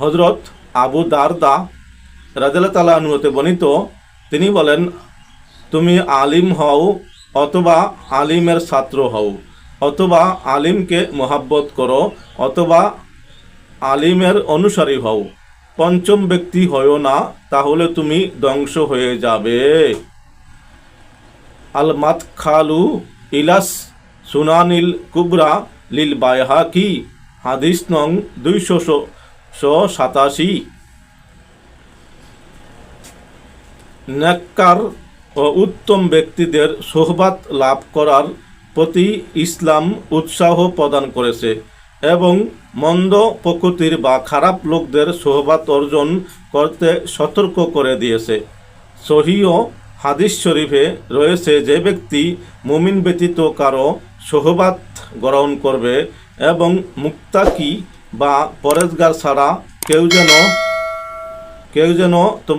হজরত আবু দারদা রাজাল্লাহ তালা আনুহতে বর্ণিত, তিনি বলেন, তুমি আলিম হও অথবা আলিমের ছাত্র হও, অথবা আলিমকে মোহাব্বত করো, অথবা আলিমের অনুসারী হও। পঞ্চম ব্যক্তি হও না, তাহলে তুমি ধ্বংস হয়ে যাবে। আল মাত খালু ইলাস সুনানিল কুবরা লিল বায়হাকি হাদিস নং দুইশো সাতাশি নেককার ও উত্তম ব্যক্তিদের সোহবাত লাভ করার প্রতি ইসলাম উৎসাহ প্রদান করেছে এবং মন্দ প্রকৃতির বা খারাপ লোকদের সোহবাত অর্জন করতে সতর্ক করে দিয়েছে। সহিও হাদিস শরীফে রয়েছে যে ব্যক্তি মুমিন ব্যতীত কারও সোহবাত গ্রহণ করবে এবং মুক্তাকি বা পরেজগার ছাড়া কেউ যেন কেউ যেন তোমার